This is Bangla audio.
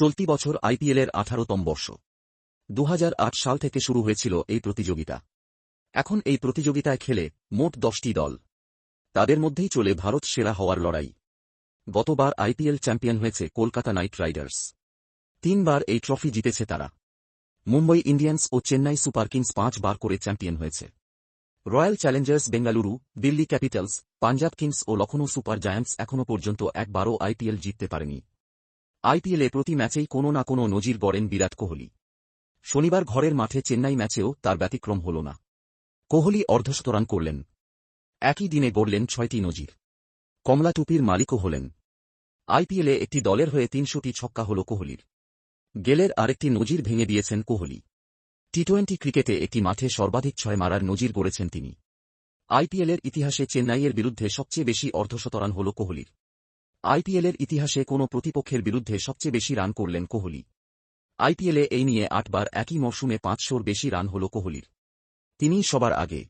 চলতি বছর আইপিএলের আঠারোতম বর্ষ। দু হাজার আট সাল থেকে শুরু হয়েছিল এই প্রতিযোগিতা। এখন এই প্রতিযোগিতায় খেলে মোট দশটি দল। তাদের মধ্যেই চলে ভারত সেরা হওয়ার লড়াই। গতবার আইপিএল চ্যাম্পিয়ন হয়েছে কলকাতা নাইট রাইডার্স। তিনবার এই ট্রফি জিতেছে তারা। মুম্বই ইন্ডিয়ান্স ও চেন্নাই সুপার কিংস পাঁচবার করে চ্যাম্পিয়ন হয়েছে। Royal challengers Bengaluru, Delhi capitals, Punjab kings ও লখনৌ সুপার জায়ান্টস এখনও পর্যন্ত একবারও আইপিএল জিততে পারেনি। আইপিএলে প্রতি ম্যাচেই কোনো না কোনো নজির গড়েন বিরাট কোহলি। শনিবার ঘরের মাঠে চেন্নাই ম্যাচেও তার ব্যতিক্রম হল না। কোহলি অর্ধশতরান করলেন। একই দিনে গড়লেন ছয়টি নজির। কমলা টুপির মালিকও হলেন। আইপিএলে একটি দলের হয়ে তিনশোটি ছক্কা হল কোহলির। গেলের আরেকটি নজির ভেঙে দিয়েছেন কোহলি। টি টোয়েন্টি ক্রিকেটে একটি মাঠে সর্বাধিক ছয় মারার নজির গড়েছেন তিনি। আইপিএলের ইতিহাসে চেন্নাইয়ের বিরুদ্ধে সবচেয়ে বেশি অর্ধশতরান হল কোহলির। আইপিএলের ইতিহাসে কোনো প্রতিপক্ষের বিরুদ্ধে সবচেয়ে বেশি রান করলেন কোহলি। আইপিএলে এই নিয়ে আটবার একই মরশুমে পাঁচশোর বেশি রান হল কোহলির। তিনি সবার আগে।